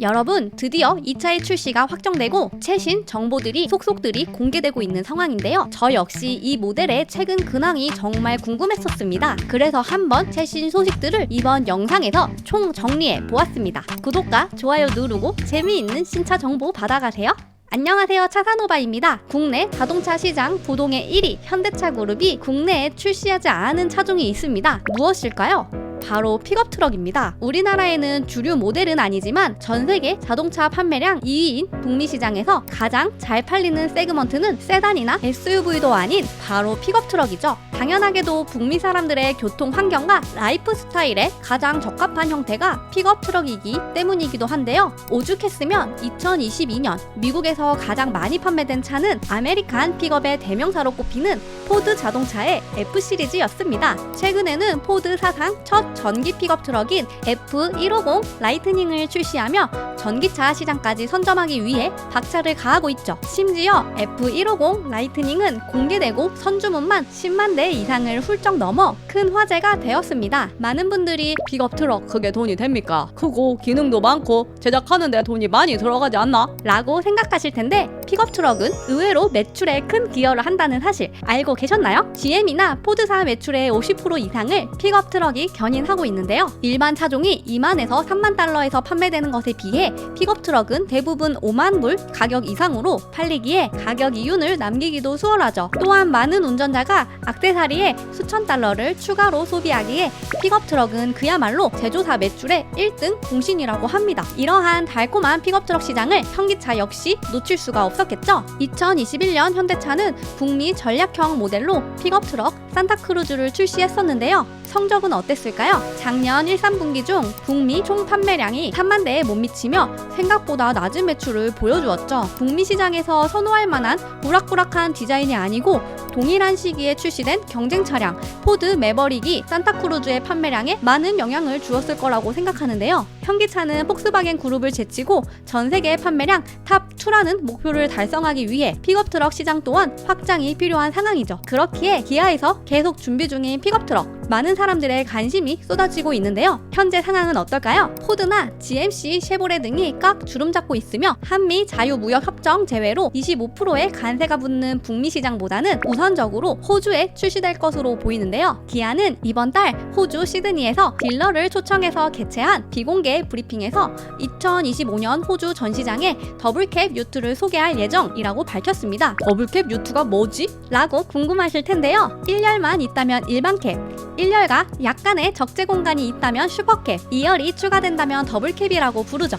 여러분, 드디어 2차의 출시가 확정되고 최신 정보들이 속속들이 공개되고 있는 상황인데요. 저 역시 이 모델의 최근 근황이 정말 궁금했었습니다. 그래서 한번 최신 소식들을 이번 영상에서 총 정리해 보았습니다. 구독과 좋아요 누르고 재미있는 신차 정보 받아가세요. 안녕하세요 차사노바입니다. 국내 자동차 시장 부동의 1위 현대차 그룹이 국내에 출시하지 않은 차종이 있습니다. 무엇일까요? 바로 픽업 트럭입니다. 우리나라에는 주류 모델은 아니지만 전 세계 자동차 판매량 2위인 북미 시장에서 가장 잘 팔리는 세그먼트는 세단이나 SUV도 아닌 바로 픽업 트럭이죠. 당연하게도 북미 사람들의 교통 환경과 라이프 스타일에 가장 적합한 형태가 픽업 트럭이기 때문이기도 한데요. 오죽했으면 2022년 미국에서 가장 많이 판매된 차는 아메리칸 픽업의 대명사로 꼽히는 포드 자동차의 F 시리즈였습니다. 최근에는 포드 사상 첫 전기 픽업 트럭인 F150 라이트닝을 출시하며 전기차 시장까지 선점하기 위해 박차를 가하고 있죠. 심지어 F150 라이트닝은 공개되고 선주문만 10만 대 이상을 훌쩍 넘어 큰 화제가 되었습니다. 많은 분들이 픽업 트럭 그게 돈이 됩니까? 크고 기능도 많고 제작하는데 돈이 많이 들어가지 않나? 라고 생각하실 텐데 픽업 트럭은 의외로 매출에 큰 기여를 한다는 사실 알고 계셨나요? GM이나 포드사 매출의 50% 이상을 픽업 트럭이 견인하고 있는데요. 일반 차종이 2만에서 3만 달러에서 판매되는 것에 비해 픽업 트럭은 대부분 5만 불 가격 이상으로 팔리기에 가격 이윤을 남기기도 수월하죠. 또한 많은 운전자가 악세사리에 수천 달러를 추가로 소비하기에 픽업 트럭은 그야말로 제조사 매출의 1등 공신이라고 합니다. 이러한 달콤한 픽업 트럭 시장을 현기차 역시 놓칠 수가 없었 겠죠. 2021년 현대차는 북미 전략형 모델로 픽업 트럭 산타크루즈를 출시했었는데요. 성적은 어땠을까요? 작년 1, 3분기 중 북미 총 판매량이 3만 대에 못 미치며 생각보다 낮은 매출을 보여주었죠. 북미 시장에서 선호할 만한 우락부락한 디자인이 아니고 동일한 시기에 출시된 경쟁 차량 포드 매버릭이 산타크루즈의 판매량에 많은 영향을 주었을 거라고 생각하는데요. 현기차는 폭스바겐 그룹을 제치고 전 세계 판매량 탑2라는 목표를 달성하기 위해 픽업 트럭 시장 또한 확장이 필요한 상황이죠. 그렇기에 기아에서 계속 준비 중인 픽업 트럭 많은 사람들의 관심이 쏟아지고 있는데요. 현재 상황은 어떨까요? 포드나 GMC, 쉐보레 등이 꽉 주름 잡고 있으며 한미 자유무역 협정 제외로 25%의 관세가 붙는 북미 시장보다는 우선적으로 호주에 출시될 것으로 보이는데요. 기아는 이번 달 호주 시드니에서 딜러를 초청해서 개최한 비공개 브리핑에서 2025년 호주 전시장에 더블캡 유투를 소개할 예정이라고 밝혔습니다. 더블캡 유투가 뭐지? 라고 궁금하실 텐데요. 1열만 있다면 일반 캡, 1열과 약간의 적재 공간이 있다면 슈퍼캡, 2열이 추가된다면 더블캡이라고 부르죠.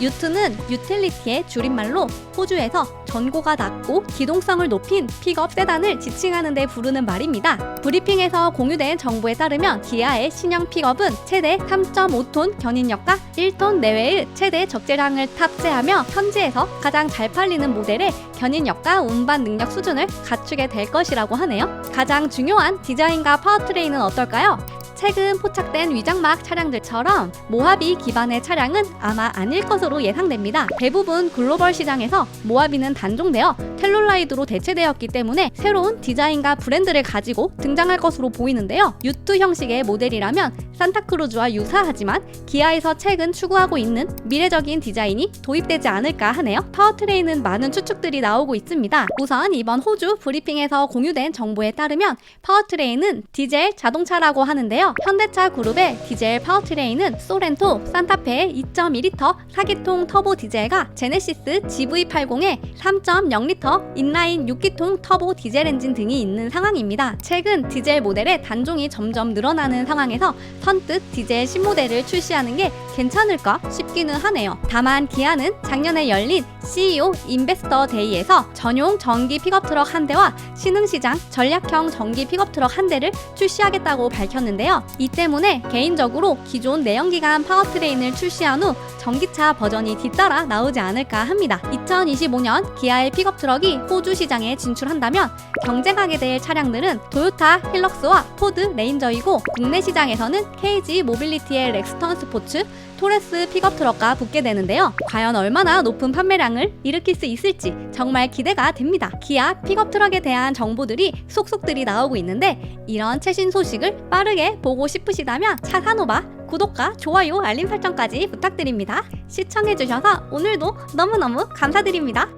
유트는 유틸리티의 줄임말로 호주에서 전고가 낮고 기동성을 높인 픽업 세단을 지칭하는 데 부르는 말입니다. 브리핑에서 공유된 정보에 따르면 기아의 신형 픽업은 최대 3.5톤 견인력과 1톤 내외의 최대 적재량을 탑재하며 현지에서 가장 잘 팔리는 모델의 견인력과 운반 능력 수준을 갖추게 될 것이라고 하네요. 가장 중요한 디자인과 파워트레인은 어떨까요? 최근 포착된 위장막 차량들처럼 모하비 기반의 차량은 아마 아닐 것으로 예상됩니다. 대부분 글로벌 시장에서 모하비는 단종되어 텔룰라이드로 대체되었기 때문에 새로운 디자인과 브랜드를 가지고 등장할 것으로 보이는데요. 유투 형식의 모델이라면 산타크루즈와 유사하지만 기아에서 최근 추구하고 있는 미래적인 디자인이 도입되지 않을까 하네요. 파워트레인은 많은 추측들이 나오고 있습니다. 우선 이번 호주 브리핑에서 공유된 정보에 따르면 파워트레인은 디젤 자동차라고 하는데요. 현대차 그룹의 디젤 파워트레인은 소렌토, 산타페 2.2리터 4기통 터보 디젤과 제네시스 GV80의 3.0리터 인라인 6기통 터보 디젤 엔진 등이 있는 상황입니다. 최근 디젤 모델의 단종이 점점 늘어나는 상황에서 선뜻 디젤 신모델을 출시하는 게 괜찮을까 싶기는 하네요. 다만 기아는 작년에 열린 CEO 인베스터 데이에서 전용 전기 픽업 트럭 한 대와 신흥시장 전략형 전기 픽업 트럭 한 대를 출시하겠다고 밝혔는데요. 이 때문에 개인적으로 기존 내연기관 파워트레인을 출시한 후 전기차 버전이 뒤따라 나오지 않을까 합니다. 2025년 기아의 픽업 트럭이 호주 시장에 진출한다면 경쟁하게 될 차량들은 토요타 힐럭스와 포드 레인저이고 국내 시장에서는 KG 모빌리티의 렉스턴 스포츠, 토레스 픽업 트럭과 붙게 되는데요. 과연 얼마나 높은 판매량을 일으킬 수 있을지 정말 기대가 됩니다. 기아 픽업 트럭에 대한 정보들이 속속들이 나오고 있는데 이런 최신 소식을 빠르게 보고 싶으시다면 차사노바 구독과 좋아요, 알림 설정까지 부탁드립니다. 시청해주셔서 오늘도 너무너무 감사드립니다.